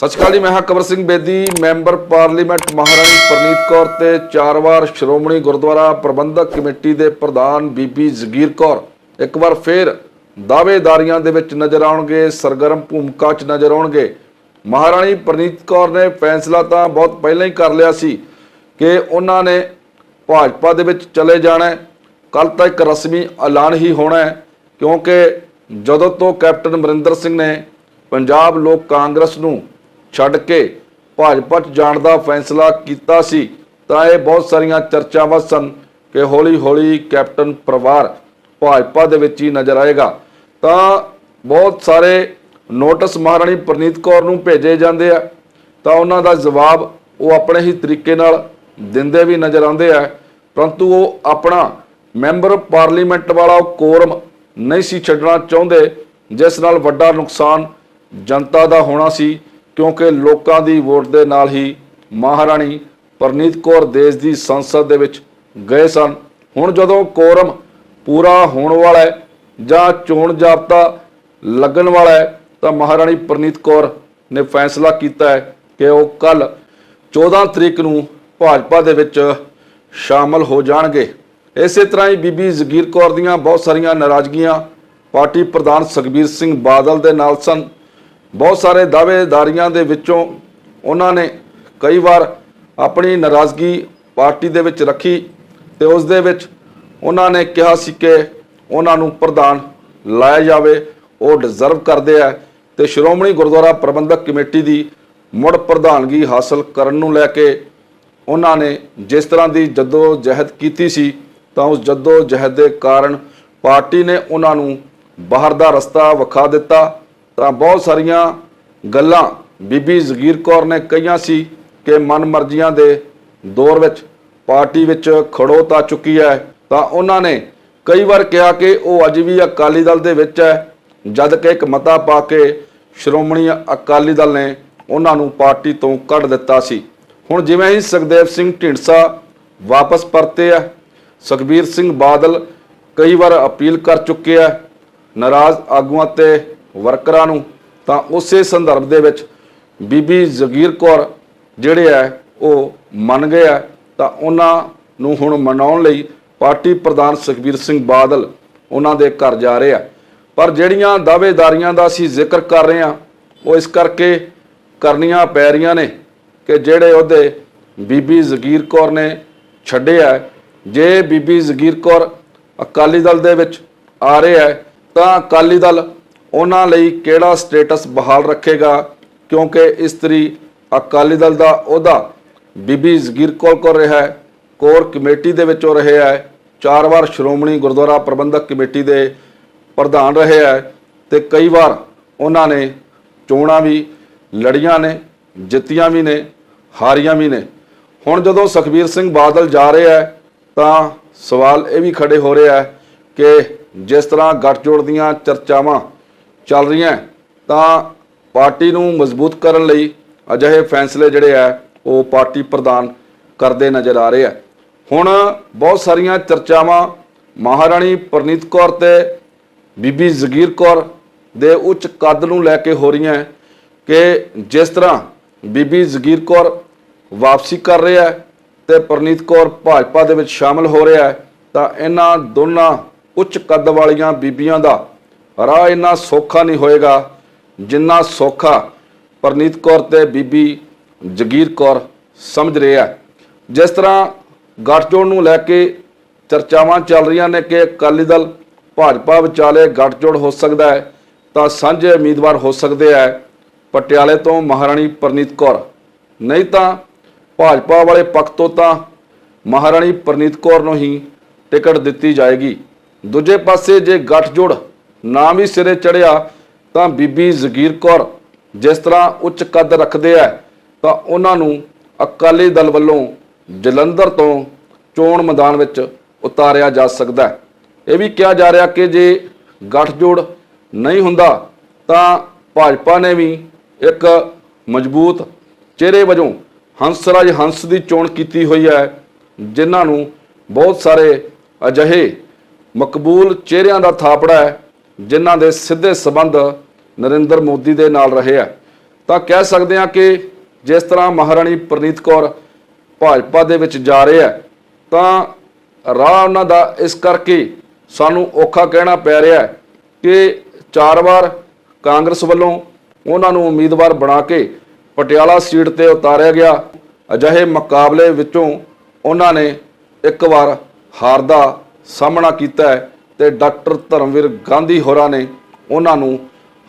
ਸਤਿ ਸ਼੍ਰੀ ਅਕਾਲ ਜੀ, ਮੈਂ ਹਾਂ ਕਵਰ ਸਿੰਘ ਬੇਦੀ, ਮੈਂਬਰ ਪਾਰਲੀਮੈਂਟ ਮਹਾਰਾਣੀ ਪ੍ਰਨੀਤ ਕੌਰ ਤੇ ਚਾਰ ਵਾਰ ਸ਼੍ਰੋਮਣੀ ਗੁਰਦੁਆਰਾ ਪ੍ਰਬੰਧਕ ਕਮੇਟੀ ਦੇ ਪ੍ਰਧਾਨ ਬੀਬੀ ਜ਼ਗੀਰ ਕੌਰ। ਇੱਕ ਵਾਰ ਫੇਰ ਦਾਅਵੇਦਾਰੀਆਂ ਦੇ ਵਿੱਚ ਨਜ਼ਰ ਆਉਣਗੇ, ਸਰਗਰਮ ਭੂਮਿਕਾ 'ਚ ਨਜ਼ਰ ਆਉਣਗੇ। ਮਹਾਰਾਣੀ ਪ੍ਰਨੀਤ ਕੌਰ ਨੇ ਫੈਸਲਾ ਤਾਂ ਬਹੁਤ ਪਹਿਲਾਂ ਹੀ ਕਰ ਲਿਆ ਸੀ ਕਿ ਉਹਨਾਂ ਨੇ ਭਾਜਪਾ ਦੇ ਵਿੱਚ ਚਲੇ ਜਾਣਾ ਕੱਲ ਤਾਂ ਇੱਕ ਰਸਮੀ ਐਲਾਨ ਹੀ ਹੋਣਾ ਹੈ, ਕਿਉਂਕਿ ਜਦੋਂ ਤੋਂ ਕੈਪਟਨ ਅਮਰਿੰਦਰ ਸਿੰਘ ਨੇ ਪੰਜਾਬ ਲੋਕ ਕਾਂਗਰਸ ਨੂੰ ਛੱਡ ਕੇ ਭਾਜਪਾ 'ਚ ਜਾਣ ਦਾ ਫੈਸਲਾ ਕੀਤਾ ਸੀ, ਤਾਂ ਇਹ ਬਹੁਤ ਸਾਰੀਆਂ ਚਰਚਾਵਾਂ ਸਨ ਕਿ ਹੌਲੀ-ਹੌਲੀ ਕੈਪਟਨ ਪਰਿਵਾਰ ਭਾਜਪਾ ਦੇ ਵਿੱਚ ਹੀ ਨਜ਼ਰ ਆਏਗਾ। ਤਾਂ ਬਹੁਤ ਸਾਰੇ ਨੋਟਿਸ ਮਹਾਰਾਣੀ ਪ੍ਰਨੀਤ ਕੌਰ ਨੂੰ ਭੇਜੇ ਜਾਂਦੇ ਆ, ਤਾਂ ਉਹਨਾਂ ਦਾ ਜਵਾਬ ਉਹ ਆਪਣੇ ਹੀ ਤਰੀਕੇ ਨਾਲ ਦਿੰਦੇ ਵੀ ਨਜ਼ਰ ਆਉਂਦੇ ਆ, ਪਰੰਤੂ ਉਹ ਆਪਣਾ ਮੈਂਬਰ ਪਾਰਲੀਮੈਂਟ ਵਾਲਾ ਕੋਰਮ ਨਹੀਂ ਸੀ ਛੱਡਣਾ ਚਾਹੁੰਦੇ, ਜਿਸ ਨਾਲ ਵੱਡਾ ਨੁਕਸਾਨ ਜਨਤਾ ਦਾ ਹੋਣਾ ਸੀ। ਕਿਉਂਕਿ ਲੋਕਾਂ ਦੀ ਵੋਟ ਦੇ ਨਾਲ ਹੀ ਮਹਾਰਾਣੀ ਪਰਨੀਤ ਕੌਰ ਦੇਸ਼ ਦੀ ਸੰਸਦ ਦੇ ਵਿੱਚ ਗਏ ਸਨ। ਹੁਣ ਜਦੋਂ ਕੋਰਮ ਪੂਰਾ ਹੋਣ ਵਾਲਾ ਹੈ ਜਾਂ ਚੋਣ ਜਾਬਤਾ ਲੱਗਣ ਵਾਲਾ ਹੈ, ਤਾਂ ਮਹਾਰਾਣੀ ਪ੍ਰਨੀਤ ਕੌਰ ਨੇ ਫੈਸਲਾ ਕੀਤਾ ਹੈ ਕਿ ਉਹ ਕੱਲ 14 ਤਰੀਕ ਨੂੰ ਭਾਜਪਾ ਦੇ ਵਿੱਚ ਸ਼ਾਮਲ ਹੋ ਜਾਣਗੇ। ਇਸੇ ਤਰ੍ਹਾਂ ਹੀ ਬੀਬੀ ਜ਼ਗੀਰ ਕੌਰ ਦੀਆਂ ਬਹੁਤ ਸਾਰੀਆਂ ਨਾਰਾਜ਼ਗੀਆਂ ਪਾਰਟੀ ਪ੍ਰਧਾਨ ਸੁਖਬੀਰ ਸਿੰਘ ਬਾਦਲ ਦੇ ਨਾਲ ਸਨ। ਬਹੁਤ ਸਾਰੇ ਦਾਅਵੇਦਾਰੀਆਂ ਦੇ ਵਿੱਚੋਂ ਉਹਨਾਂ ਨੇ ਕਈ ਵਾਰ ਆਪਣੀ ਨਾਰਾਜ਼ਗੀ ਪਾਰਟੀ ਦੇ ਵਿੱਚ ਰੱਖੀ ਤੇ ਉਸ ਦੇ ਵਿੱਚ ਉਹਨਾਂ ਨੇ ਕਿਹਾ ਸੀ ਕਿ ਉਹਨਾਂ ਨੂੰ ਪ੍ਰਧਾਨ ਲਾਇਆ ਜਾਵੇ, ਉਹ ਡਿਜ਼ਰਵ ਕਰਦੇ ਆ ਤੇ ਸ਼੍ਰੋਮਣੀ ਗੁਰਦੁਆਰਾ ਪ੍ਰਬੰਧਕ ਕਮੇਟੀ ਦੀ ਮੁੜ ਪ੍ਰਧਾਨਗੀ ਹਾਸਲ ਕਰਨ ਨੂੰ ਲੈ ਕੇ ਉਹਨਾਂ ਨੇ ਜਿਸ ਤਰ੍ਹਾਂ ਦੀ ਜੱਦੋ ਜਹਿਦ ਕੀਤੀ ਸੀ, ਤਾਂ ਉਸ ਜੱਦੋ ਜਹਿਦ ਦੇ ਕਾਰਨ ਪਾਰਟੀ ਨੇ ਉਹਨਾਂ ਨੂੰ ਬਾਹਰ ਦਾ ਰਸਤਾ ਵਿਖਾ ਦਿੱਤਾ। ਤਾਂ ਬਹੁਤ ਸਾਰੀਆਂ ਗੱਲਾਂ ਬੀਬੀ ਜ਼ਗੀਰ ਕੌਰ ਨੇ ਕਹੀਆਂ ਸੀ ਕਿ ਮਨਮਰਜ਼ੀਆਂ ਦੇ ਦੌਰ ਵਿੱਚ ਪਾਰਟੀ ਵਿੱਚ ਖੜੋ ਤਾਂ ਚੁੱਕੀ ਹੈ। ਤਾਂ ਉਹਨਾਂ ਨੇ ਕਈ ਵਾਰ ਕਿਹਾ ਕਿ ਉਹ ਅੱਜ ਵੀ ਅਕਾਲੀ ਦਲ ਦੇ ਵਿੱਚ ਹੈ। ਜਦ ਕਿ ਇੱਕ ਮਤਾ ਪਾ ਕੇ ਸ਼੍ਰੋਮਣੀ ਅਕਾਲੀ ਦਲ ਨੇ ਉਹਨਾਂ ਨੂੰ ਪਾਰਟੀ ਤੋਂ ਕੱਢ ਦਿੱਤਾ ਸੀ। ਹੁਣ ਜਿਵੇਂ ਹੀ ਸੁਖਦੇਵ ਸਿੰਘ ਢੀਂਡਸਾ ਵਾਪਸ ਪਰਤੇ ਆ, ਸੁਖਬੀਰ ਸਿੰਘ ਬਾਦਲ ਕਈ ਵਾਰ ਅਪੀਲ ਕਰ ਚੁੱਕੇ ਆ, ਨਾਰਾਜ਼ ਆਗੂਆਂ ਤੇ ਵਰਕਰਾਂ ਨੂੰ, ਤਾਂ ਉਸੇ ਸੰਦਰਭ ਦੇ ਵਿੱਚ ਬੀਬੀ ਜ਼ਗੀਰ ਕੌਰ ਜਿਹੜੇ ਆ, ਉਹ ਮੰਨ ਗਏ ਆ। ਤਾਂ ਉਹਨਾਂ ਨੂੰ ਹੁਣ ਮਨਾਉਣ ਲਈ ਪਾਰਟੀ ਪ੍ਰਧਾਨ ਸੁਖਬੀਰ ਸਿੰਘ ਬਾਦਲ ਉਹਨਾਂ ਦੇ ਘਰ ਜਾ ਰਹੇ ਆ। ਪਰ ਜਿਹੜੀਆਂ ਦਾਅਵੇਦਾਰੀਆਂ ਦਾ ਅਸੀਂ ਜ਼ਿਕਰ ਕਰ ਰਹੇ ਆ, ਉਹ ਇਸ ਕਰਕੇ ਕਰਨੀਆਂ ਪੈ ਰਹੀਆਂ ਨੇ ਕਿ ਜਿਹੜੇ ਉਹਦੇ ਬੀਬੀ ਜ਼ਗੀਰ ਕੌਰ ਨੇ ਛੱਡਿਆ ਜੇ ਬੀਬੀ ਜ਼ਗੀਰ ਕੌਰ ਅਕਾਲੀ ਦਲ ਦੇ ਵਿੱਚ ਆ ਰਹੇ ਹੈ ਤਾਂ ਅਕਾਲੀ ਦਲ ਉਹਨਾਂ ਲਈ ਕਿਹੜਾ ਸਟੇਟਸ ਬਹਾਲ ਰੱਖੇਗਾ? ਕਿਉਂਕਿ ਇਸਤਰੀ ਅਕਾਲੀ ਦਲ ਦਾ ਅਹੁਦਾ ਬੀਬੀ ਜ਼ਗੀਰ ਕੌਰ ਕਰ ਰਿਹਾ ਹੈ, ਕੋਰ ਕਮੇਟੀ ਦੇ ਵਿੱਚੋਂ ਰਹੇ ਹੈ, ਚਾਰ ਵਾਰ ਸ਼੍ਰੋਮਣੀ ਗੁਰਦੁਆਰਾ ਪ੍ਰਬੰਧਕ ਕਮੇਟੀ ਦੇ ਪ੍ਰਧਾਨ ਰਹੇ ਹੈ ਤੇ ਕਈ ਵਾਰ ਉਹਨਾਂ ਨੇ ਚੋਣਾਂ ਵੀ ਲੜੀਆਂ ਨੇ, ਜਿੱਤੀਆਂ ਵੀ ਨੇ, ਹਾਰੀਆਂ ਵੀ ਨੇ। ਹੁਣ ਜਦੋਂ ਸੁਖਬੀਰ ਸਿੰਘ ਬਾਦਲ ਜਾ ਰਿਹਾ ਹੈ, ਤਾਂ ਸਵਾਲ ਇਹ ਵੀ ਖੜੇ ਹੋ ਰਿਹਾ ਹੈ ਕਿ ਜਿਸ ਤਰ੍ਹਾਂ ਗੱਠਜੋੜ ਦੀਆਂ ਚਰਚਾਵਾਂ ਚੱਲ ਰਹੀਆਂ ਤਾਂ ਪਾਰਟੀ ਨੂੰ ਮਜ਼ਬੂਤ ਕਰਨ ਲਈ ਅਜਿਹੇ ਫੈਸਲੇ ਜਿਹੜੇ ਆ ਉਹ ਪਾਰਟੀ ਪ੍ਰਧਾਨ ਕਰਦੇ ਨਜ਼ਰ ਆ ਰਹੇ ਆ ਹੁਣ ਬਹੁਤ ਸਾਰੀਆਂ ਚਰਚਾਵਾਂ ਮਹਾਰਾਣੀ ਪ੍ਰਨੀਤ ਕੌਰ ਤੇ ਬੀਬੀ ਜ਼ਗੀਰ ਕੌਰ ਦੇ ਉੱਚ ਕੱਦ ਨੂੰ ਲੈ ਕੇ ਹੋ ਰਹੀਆਂ ਕਿ ਜਿਸ ਤਰ੍ਹਾਂ ਬੀਬੀ ਜ਼ਗੀਰ ਕੌਰ ਵਾਪਸੀ ਕਰ ਰਿਹਾ ਹੈ ਤੇ ਪ੍ਰਨੀਤ ਕੌਰ ਭਾਜਪਾ ਦੇ ਵਿੱਚ ਸ਼ਾਮਲ ਹੋ ਰਿਹਾ ਹੈ, ਤਾਂ ਇਹਨਾਂ ਦੋਨਾਂ ਉੱਚ ਕੱਦ ਵਾਲੀਆਂ ਬੀਬੀਆਂ ਦਾ ਰਾਹ ਇੰਨਾ ਸੌਖਾ ਨਹੀਂ ਹੋਏਗਾ, ਜਿੰਨਾ ਸੌਖਾ ਪਰਨੀਤ ਕੌਰ ਤੇ ਬੀਬੀ ਜਗੀਰ ਕੌਰ ਸਮਝ ਰਿਹਾ ਜਿਸ ਤਰ੍ਹਾਂ ਗੱਠਜੋੜ ਨੂੰ ਲੈ ਕੇ ਚਰਚਾਵਾਂ ਚੱਲ ਰਹੀਆਂ ਨੇ ਕਿ ਅਕਾਲੀ ਦਲ ਭਾਜਪਾ ਵਿਚਾਲੇ ਗੱਠਜੋੜ ਹੋ ਸਕਦਾ ਹੈ, ਤਾਂ ਸਾਂਝੇ ਉਮੀਦਵਾਰ ਹੋ ਸਕਦੇ ਹੈ ਪਟਿਆਲੇ ਤੋਂ ਮਹਾਰਾਣੀ ਪ੍ਰਨੀਤ ਕੌਰ। ਨਹੀਂ ਤਾਂ ਭਾਜਪਾ ਵਾਲੇ ਪੱਖ ਤੋਂ ਤਾਂ ਮਹਾਰਾਣੀ ਪ੍ਰਨੀਤ ਕੌਰ ਨੂੰ ਹੀ ਟਿਕਟ ਦਿੱਤੀ ਜਾਏਗੀ। ਦੂਜੇ ਪਾਸੇ ਜੇ ਗੱਠਜੋੜ ਨਾ ਵੀ ਸਿਰੇ ਚੜਿਆ ਤਾਂ ਬੀਬੀ ਜ਼ਗੀਰ ਕੌਰ ਜਿਸ ਤਰ੍ਹਾਂ ਉੱਚ ਕੱਦ ਰੱਖਦੇ ਆ ਤਾਂ ਉਹਨਾਂ ਨੂੰ ਅਕਾਲੀ ਦਲ ਵੱਲੋਂ ਜਲੰਧਰ ਤੋਂ ਚੋਣ ਮੈਦਾਨ ਵਿੱਚ ਉਤਾਰਿਆ ਜਾ ਸਕਦਾ ਹੈ ਇਹ ਵੀ ਕਿਹਾ ਜਾ ਰਿਹਾ ਕਿ ਜੇ ਗੱਠਜੋੜ ਨਹੀਂ ਹੁੰਦਾ, ਤਾਂ ਭਾਜਪਾ ਨੇ ਵੀ ਇੱਕ ਮਜ਼ਬੂਤ ਚਿਹਰੇ ਵਜੋਂ ਹੰਸਰਾਜ ਹੰਸ ਦੀ ਚੋਣ ਕੀਤੀ ਹੋਈ ਹੈ ਜਿਨ੍ਹਾਂ ਨੂੰ ਬਹੁਤ ਸਾਰੇ ਅਜਿਹੇ ਮਕਬੂਲ ਚਿਹਰਿਆਂ ਦਾ ਥਾਪੜਾ ਹੈ ਜਿਨ੍ਹਾਂ ਦੇ ਸਿੱਧੇ ਸਬੰਧ ਨਰਿੰਦਰ ਮੋਦੀ ਦੇ ਨਾਲ ਰਹੇ ਆ। ਤਾਂ ਕਹਿ ਸਕਦੇ ਹਾਂ ਕਿ ਜਿਸ ਤਰ੍ਹਾਂ ਮਹਾਰਾਣੀ ਪ੍ਰਨੀਤ ਕੌਰ ਭਾਜਪਾ ਦੇ ਵਿੱਚ ਜਾ ਰਹੇ ਹੈ ਤਾਂ ਰਾਹ ਉਹਨਾਂ ਦਾ ਇਸ ਕਰਕੇ ਸਾਨੂੰ ਔਖਾ ਕਹਿਣਾ ਪੈ ਰਿਹਾ ਕਿ ਚਾਰ ਵਾਰ ਕਾਂਗਰਸ ਵੱਲੋਂ ਉਹਨਾਂ ਨੂੰ ਉਮੀਦਵਾਰ ਬਣਾ ਕੇ ਪਟਿਆਲਾ ਸੀਟ ਤੇ ਉਤਾਰਿਆ ਗਿਆ। ਅਜਿਹੇ ਮੁਕਾਬਲੇ ਵਿੱਚੋਂ ਉਹਨਾਂ ਨੇ ਇੱਕ ਵਾਰ ਹਾਰ ਦਾ ਸਾਹਮਣਾ ਕੀਤਾ ਹੈ। ਤੇ ਡਾਕਟਰ ਧਰਮਵੀਰ ਗਾਂਧੀ ਹੋਰਾਂ ਨੇ ਉਹਨਾਂ ਨੂੰ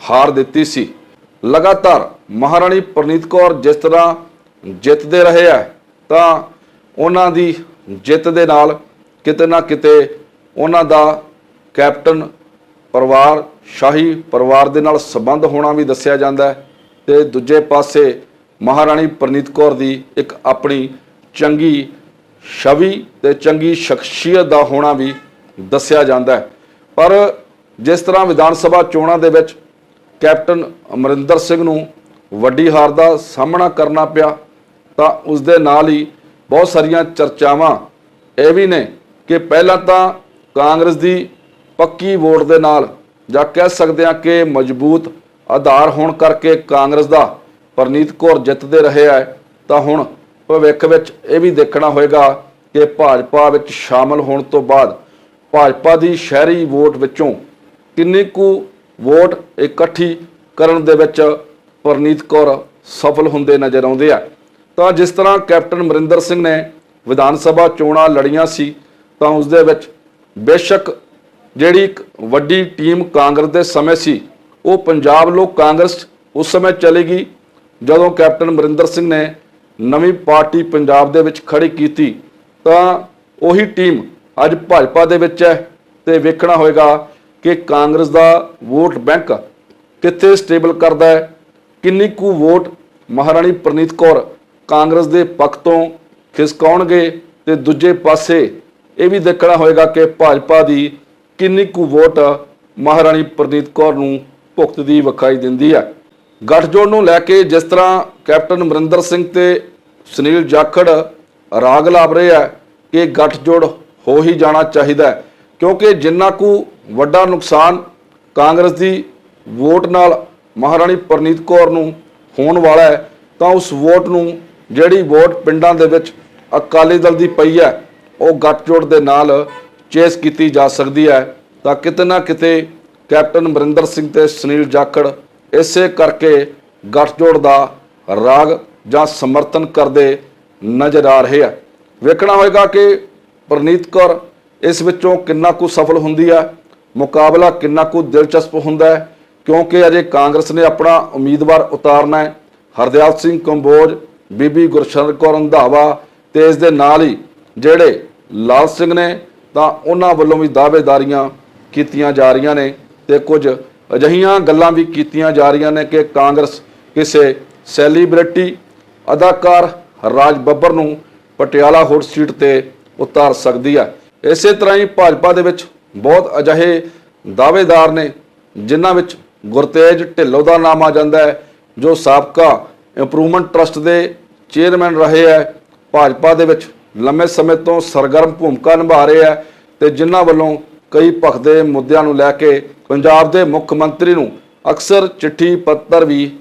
ਹਾਰ ਦਿੱਤੀ ਸੀ। ਲਗਾਤਾਰ ਮਹਾਰਾਣੀ ਪ੍ਰਨੀਤ ਕੌਰ ਜਿਸ ਤਰ੍ਹਾਂ ਜਿੱਤਦੇ ਰਹੇ ਆ, ਤਾਂ ਉਹਨਾਂ ਦੀ ਜਿੱਤ ਦੇ ਨਾਲ ਕਿਤੇ ਨਾ ਕਿਤੇ ਉਹਨਾਂ ਦਾ ਕੈਪਟਨ ਪਰਿਵਾਰ, ਸ਼ਾਹੀ ਪਰਿਵਾਰ ਦੇ ਨਾਲ ਸੰਬੰਧ ਹੋਣਾ ਵੀ ਦੱਸਿਆ ਜਾਂਦਾ ਹੈ ਤੇ ਦੂਜੇ ਪਾਸੇ ਮਹਾਰਾਣੀ ਪ੍ਰਨੀਤ ਕੌਰ ਦੀ ਇੱਕ ਆਪਣੀ ਚੰਗੀ ਛਵੀ ਤੇ ਚੰਗੀ ਸ਼ਖਸੀਅਤ ਦਾ ਹੋਣਾ ਵੀ ਦੱਸਿਆ ਜਾਂਦਾ ਹੈ। ਪਰ ਜਿਸ ਤਰ੍ਹਾਂ ਵਿਧਾਨ ਸਭਾ ਚੋਣਾਂ ਦੇ ਵਿੱਚ ਕੈਪਟਨ ਅਮਰਿੰਦਰ ਸਿੰਘ ਨੂੰ ਵੱਡੀ ਹਾਰ ਦਾ ਸਾਹਮਣਾ ਕਰਨਾ ਪਿਆ, ਤਾਂ ਉਸ ਦੇ ਨਾਲ ਹੀ ਬਹੁਤ ਸਾਰੀਆਂ ਚਰਚਾਵਾਂ ਇਹ ਵੀ ਨੇ ਕਿ ਪਹਿਲਾਂ ਤਾਂ ਕਾਂਗਰਸ ਦੀ ਪੱਕੀ ਵੋਟ ਦੇ ਨਾਲ ਜਾਂ ਕਹਿ ਸਕਦੇ ਹਾਂ ਕਿ ਮਜ਼ਬੂਤ ਆਧਾਰ ਹੋਣ ਕਰਕੇ ਕਾਂਗਰਸ ਦਾ ਪਰਨੀਤ ਕੌਰ ਜਿੱਤਦੇ ਰਹੇ ਹੈ, ਤਾਂ ਹੁਣ ਭਵਿੱਖ ਵਿੱਚ ਇਹ ਵੀ ਦੇਖਣਾ ਹੋਏਗਾ ਕਿ ਭਾਜਪਾ ਵਿੱਚ ਸ਼ਾਮਲ ਹੋਣ ਤੋਂ ਬਾਅਦ ਭਾਜਪਾ ਦੀ ਸ਼ਹਿਰੀ ਵੋਟ ਵਿੱਚੋਂ ਕਿੰਨੀ ਕੁ ਵੋਟ ਇਕੱਠੀ ਕਰਨ ਦੇ ਵਿੱਚ ਪਰਨੀਤ ਕੌਰ ਸਫਲ ਹੁੰਦੇ ਨਜ਼ਰ ਆਉਂਦੇ ਆ? ਤਾਂ ਜਿਸ ਤਰ੍ਹਾਂ ਕੈਪਟਨ ਅਮਰਿੰਦਰ ਸਿੰਘ ਨੇ ਵਿਧਾਨ ਸਭਾ ਚੋਣਾਂ ਲੜੀਆਂ ਸੀ, ਤਾਂ ਉਸ ਦੇ ਵਿੱਚ ਬੇਸ਼ੱਕ ਜਿਹੜੀ ਇੱਕ ਵੱਡੀ ਟੀਮ ਕਾਂਗਰਸ ਦੇ ਸਮੇਂ ਸੀ, ਉਹ ਪੰਜਾਬ ਲੋਕ ਕਾਂਗਰਸ ਉਸ ਸਮੇਂ ਚਲੇਗੀ ਜਦੋਂ ਕੈਪਟਨ ਅਮਰਿੰਦਰ ਸਿੰਘ ਨੇ ਨਵੀਂ ਪਾਰਟੀ ਪੰਜਾਬ ਦੇ ਵਿੱਚ ਖੜੀ ਕੀਤੀ। ਤਾਂ ਉਹੀ ਟੀਮ ਅੱਜ ਭਾਜਪਾ ਦੇ ਵਿੱਚ ਹੈ ਤੇ ਵੇਖਣਾ ਹੋਏਗਾ ਕਿ ਕਾਂਗਰਸ ਦਾ ਵੋਟ ਬੈਂਕ ਕਿੱਥੇ ਸਟੇਬਲ ਕਰਦਾ ਹੈ, ਕਿੰਨੀ ਕੁ ਵੋਟ ਮਹਾਰਾਣੀ ਪ੍ਰਨੀਤ ਕੌਰ ਕਾਂਗਰਸ ਦੇ ਪੱਖ ਤੋਂ ਖਿਸਕਾਉਣਗੇ ਤੇ ਦੂਜੇ ਪਾਸੇ ਇਹ ਵੀ ਦੇਖਣਾ ਹੋਏਗਾ ਕਿ ਭਾਜਪਾ ਦੀ ਕਿੰਨੀ ਕੁ ਵੋਟ ਮਹਾਰਾਣੀ ਪ੍ਰਨੀਤ ਕੌਰ ਨੂੰ ਭੁਗਤਦੀ ਵਿਖਾਈ ਦਿੰਦੀ ਹੈ। ਗੱਠਜੋੜ ਨੂੰ ਲੈ ਕੇ ਜਿਸ ਤਰ੍ਹਾਂ ਕੈਪਟਨ ਅਮਰਿੰਦਰ ਸਿੰਘ ਤੇ ਸੁਨੀਲ ਜਾਖੜ ਰਾਗ ਲਾਭ ਰਹੇ ਆ ਕਿ ਗੱਠਜੋੜ ਹੋ ਹੀ ਜਾਣਾ ਚਾਹੀਦਾ ਹੈ। ਕਿਉਂਕਿ ਜਿੰਨਾ ਕੁ ਵੱਡਾ ਨੁਕਸਾਨ ਕਾਂਗਰਸ ਦੀ ਵੋਟ ਨਾਲ ਮਹਾਰਾਣੀ ਪਰਨੀਤ ਕੌਰ ਨੂੰ ਹੋਣ ਵਾਲਾ ਹੈ, ਤਾਂ ਉਸ ਵੋਟ ਨੂੰ ਜਿਹੜੀ ਵੋਟ ਪਿੰਡਾਂ ਦੇ ਵਿੱਚ ਅਕਾਲੀ ਦਲ ਦੀ ਪਈ ਹੈ, ਉਹ ਗੱਠਜੋੜ ਦੇ ਨਾਲ ਚੇਸ ਕੀਤੀ ਜਾ ਸਕਦੀ ਹੈ। ਤਾਂ ਕਿਤੇ ਨਾ ਕਿਤੇ ਕੈਪਟਨ ਅਮਰਿੰਦਰ ਸਿੰਘ ਤੇ ਸੁਨੀਲ ਜਾਖੜ ਇਸੇ ਕਰਕੇ ਗੱਠਜੋੜ ਦਾ ਰਾਗ ਜਾਂ ਸਮਰਥਨ ਕਰਦੇ ਨਜ਼ਰ ਆ ਰਹੇ ਆ। ਵੇਖਣਾ ਹੋਏਗਾ ਕਿ ਪ੍ਰਨੀਤ ਕੌਰ, ਇਸ ਵਿੱਚੋਂ ਕਿੰਨਾ ਕੁ ਸਫਲ ਹੁੰਦੀ ਹੈ? ਮੁਕਾਬਲਾ ਕਿੰਨਾ ਕੁ ਦਿਲਚਸਪ ਹੁੰਦਾ ਹੈ? ਕਿਉਂਕਿ ਅਜੇ ਕਾਂਗਰਸ ਨੇ ਆਪਣਾ ਉਮੀਦਵਾਰ ਉਤਾਰਨਾ ਹੈ। ਹਰਦਿਆਲ ਸਿੰਘ ਕੰਬੋਜ, ਬੀਬੀ ਗੁਰਸ਼ਰਨ ਕੌਰ ਰੰਧਾਵਾ ਤੇ ਇਸ ਦੇ ਨਾਲ ਹੀ ਜਿਹੜੇ ਲਾਲ ਸਿੰਘ ਨੇ, ਤਾਂ ਉਹਨਾਂ ਵੱਲੋਂ ਵੀ ਦਾਅਵੇਦਾਰੀਆਂ ਕੀਤੀਆਂ ਜਾ ਰਹੀਆਂ ਨੇ ਤੇ ਕੁਝ ਅਜਿਹੀਆਂ ਗੱਲਾਂ ਵੀ ਕੀਤੀਆਂ ਜਾ ਰਹੀਆਂ ਨੇ ਕਿ ਕਾਂਗਰਸ ਕਿਸੇ ਸੈਲੀਬ੍ਰਿਟੀ ਅਦਾਕਾਰ ਰਾਜ ਬੱਬਰ ਨੂੰ ਪਟਿਆਲਾ ਹੋਰ ਸੀਟ ਤੇ ਉਤਾਰ ਸਕਦੀ ਹੈ ਇਸੇ ਤਰ੍ਹਾਂ ਹੀ ਭਾਜਪਾ ਦੇ ਵਿੱਚ ਬਹੁਤ ਅਜਿਹੇ ਦਾਅਵੇਦਾਰ ਨੇ, ਜਿਨ੍ਹਾਂ ਵਿੱਚ ਗੁਰਤੇਜ ਢਿੱਲੋਂ ਦਾ ਨਾਮ ਆ ਜਾਂਦਾ ਹੈ, ਜੋ ਸਾਬਕਾ ਇੰਪਰੂਵਮੈਂਟ ਟਰਸਟ ਦੇ ਚੇਅਰਮੈਨ ਰਹੇ ਹੈ। ਭਾਜਪਾ ਦੇ ਵਿੱਚ ਲੰਮੇ ਸਮੇਂ ਤੋਂ ਸਰਗਰਮ ਭੂਮਿਕਾ ਨਿਭਾ ਰਹੇ ਹੈ ਤੇ ਜਿਨ੍ਹਾਂ ਵੱਲੋਂ ਕਈ ਭਖਦੇ ਮੁੱਦਿਆਂ ਨੂੰ ਲੈ ਕੇ ਪੰਜਾਬ ਦੇ ਮੁੱਖ ਮੰਤਰੀ ਨੂੰ ਅਕਸਰ ਚਿੱਠੀ ਪੱਤਰ ਵੀ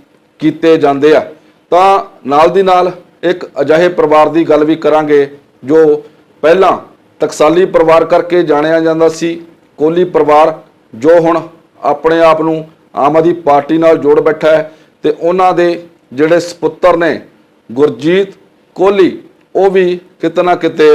ਕੀਤੇ ਜਾਂਦੇ ਆ। ਤਾਂ ਨਾਲ ਦੀ ਨਾਲ ਇੱਕ ਅਜਿਹੇ ਪਰਿਵਾਰ ਦੀ ਗੱਲ ਵੀ ਕਰਾਂਗੇ, ਜੋ ਪਹਿਲਾਂ ਟਕਸਾਲੀ ਪਰਿਵਾਰ ਕਰਕੇ ਜਾਣਿਆ ਜਾਂਦਾ ਸੀ। ਕੋਲੀ ਪਰਿਵਾਰ ਜੋ ਹੁਣ ਆਪਣੇ ਆਪ ਨੂੰ ਆਮ ਆਦਮੀ ਪਾਰਟੀ ਨਾਲ ਜੋੜ ਬੈਠਾ ਹੈ ਤੇ ਉਹਨਾਂ ਦੇ ਜਿਹੜੇ ਸਪੁੱਤਰ ਨੇ ਗੁਰਜੀਤ ਕੋਹਲੀ ਉਹ ਵੀ ਕਿਤੇ ਨਾ ਕਿਤੇ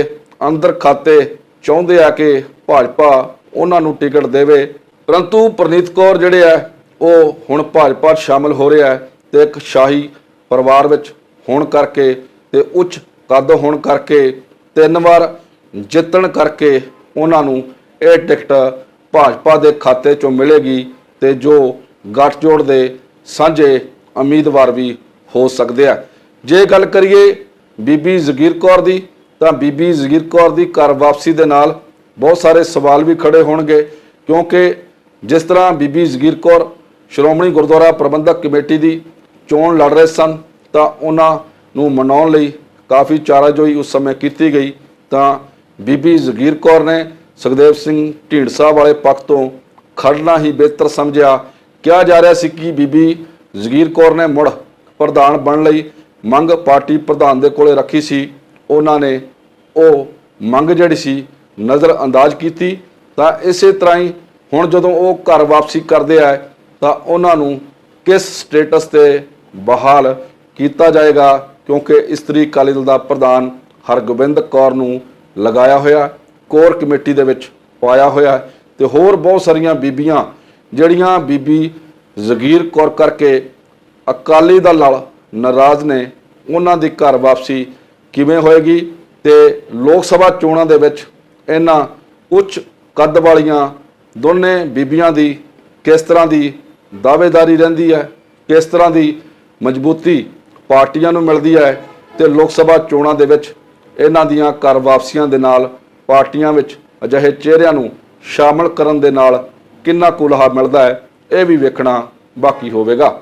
ਅੰਦਰ ਖਾਤੇ ਚਾਹੁੰਦੇ ਆ ਕਿ ਭਾਜਪਾ ਉਹਨਾਂ ਨੂੰ ਟਿਕਟ ਦੇਵੇ। ਪਰੰਤੂ ਪ੍ਰਨੀਤ ਕੌਰ ਜਿਹੜੇ ਆ, ਉਹ ਹੁਣ ਭਾਜਪਾ 'ਚ ਸ਼ਾਮਲ ਹੋ ਰਿਹਾ ਹੈ ਤੇ ਇੱਕ ਸ਼ਾਹੀ ਪਰਿਵਾਰ ਵਿੱਚ ਹੋਣ ਕਰਕੇ ਤੇ ਉੱਚ ਕੱਦ ਹੋਣ ਕਰਕੇ ਤਿੰਨ ਵਾਰ ਜਿੱਤਣ ਕਰਕੇ ਉਹਨਾਂ ਨੂੰ ਇਹ ਟਿਕਟ ਭਾਜਪਾ ਦੇ ਖਾਤੇ 'ਚੋਂ ਮਿਲੇਗੀ ਤੇ ਜੋ ਗੱਠਜੋੜ ਦੇ ਸਾਂਝੇ ਉਮੀਦਵਾਰ ਵੀ ਹੋ ਸਕਦੇ ਆ। ਜੇ ਗੱਲ ਕਰੀਏ ਬੀਬੀ ਜ਼ਗੀਰ ਕੌਰ ਦੀ, ਤਾਂ ਬੀਬੀ ਜ਼ਗੀਰ ਕੌਰ ਦੀ ਘਰ ਵਾਪਸੀ ਦੇ ਨਾਲ ਬਹੁਤ ਸਾਰੇ ਸਵਾਲ ਵੀ ਖੜੇ ਹੋਣਗੇ, ਕਿਉਂਕਿ ਜਿਸ ਤਰ੍ਹਾਂ ਬੀਬੀ ਜ਼ਗੀਰ ਕੌਰ ਸ਼੍ਰੋਮਣੀ ਗੁਰਦੁਆਰਾ ਪ੍ਰਬੰਧਕ ਕਮੇਟੀ ਦੀ ਚੋਣ ਲੜ ਰਹੇ ਸਨ, ਤਾਂ ਉਹਨਾਂ ਨੂੰ ਮਨਾਉਣ ਲਈ ਕਾਫੀ ਚਾਰਾਜੋਈ ਉਸ ਸਮੇਂ ਕੀਤੀ ਗਈ ਤਾਂ ਬੀਬੀ ਜ਼ਗੀਰ ਕੌਰ ਨੇ ਸੁਖਦੇਵ ਸਿੰਘ ਢੀਂਡਸਾ ਵਾਲੇ ਪੱਖ ਤੋਂ ਖੜਨਾ ਹੀ ਬਿਹਤਰ ਸਮਝਿਆ। ਕਿਹਾ ਜਾ ਰਿਹਾ ਸੀ ਕਿ ਬੀਬੀ ਜ਼ਗੀਰ ਕੌਰ ਨੇ ਮੁੜ ਪ੍ਰਧਾਨ ਬਣਨ ਲਈ ਮੰਗ ਪਾਰਟੀ ਪ੍ਰਧਾਨ ਦੇ ਕੋਲੇ ਰੱਖੀ ਸੀ। ਉਹਨਾਂ ਨੇ ਉਹ ਮੰਗ ਜਿਹੜੀ ਸੀ ਨਜ਼ਰ ਅੰਦਾਜ਼ ਕੀਤੀ। ਤਾਂ ਇਸੇ ਤਰ੍ਹਾਂ ਹੀ ਹੁਣ ਜਦੋਂ ਉਹ ਘਰ ਵਾਪਸੀ ਕਰਦੇ ਆ ਤਾਂ ਉਹਨਾਂ ਨੂੰ ਕਿਸ ਸਟੇਟਸ ਤੇ ਬਹਾਲ ਕੀਤਾ ਜਾਏਗਾ? ਕਿਉਂਕਿ ਇਸਤਰੀ ਅਕਾਲੀ ਦਲ ਦਾ ਪ੍ਰਧਾਨ ਹਰਗੋਬਿੰਦ ਕੌਰ ਨੂੰ ਲਗਾਇਆ ਹੋਇਆ, ਕੋਰ ਕਮੇਟੀ ਦੇ ਵਿੱਚ ਪਾਇਆ ਹੋਇਆ ਤੇ ਹੋਰ ਬਹੁਤ ਸਾਰੀਆਂ ਬੀਬੀਆਂ ਜਿਹੜੀਆਂ ਬੀਬੀ ਜ਼ਗੀਰ ਕੌਰ ਕਰਕੇ ਅਕਾਲੀ ਦਲ ਨਾਲ ਨਾਰਾਜ਼ ਨੇ, ਉਹਨਾਂ ਦੀ ਘਰ ਵਾਪਸੀ ਕਿਵੇਂ ਹੋਏਗੀ ਤੇ ਲੋਕ ਸਭਾ ਚੋਣਾਂ ਦੇ ਵਿੱਚ ਇਹਨਾਂ ਉੱਚ ਕੱਦ ਵਾਲੀਆਂ ਦੋਨੇ ਬੀਬੀਆਂ ਦੀ ਕਿਸ ਤਰ੍ਹਾਂ ਦੀ ਦਾਅਵੇਦਾਰੀ ਰਹਿੰਦੀ ਹੈ, ਕਿਸ ਤਰ੍ਹਾਂ ਦੀ ਮਜ਼ਬੂਤੀ ਪਾਰਟੀਆਂ ਨੂੰ ਮਿਲਦੀ ਹੈ ਤੇ ਲੋਕ ਸਭਾ ਚੋਣਾਂ ਦੇ ਵਿੱਚ ਇਹਨਾਂ ਦੀਆਂ ਘਰ ਵਾਪਸੀਆਂ ਦੇ ਨਾਲ ਪਾਰਟੀਆਂ ਵਿੱਚ ਅਜਿਹੇ ਚਿਹਰਿਆਂ ਨੂੰ ਸ਼ਾਮਲ ਕਰਨ ਦੇ ਨਾਲ ਕਿੰਨਾ ਕੁ ਲਾਹਾ ਮਿਲਦਾ ਹੈ, ਇਹ ਵੀ ਵੇਖਣਾ ਬਾਕੀ ਹੋਵੇਗਾ।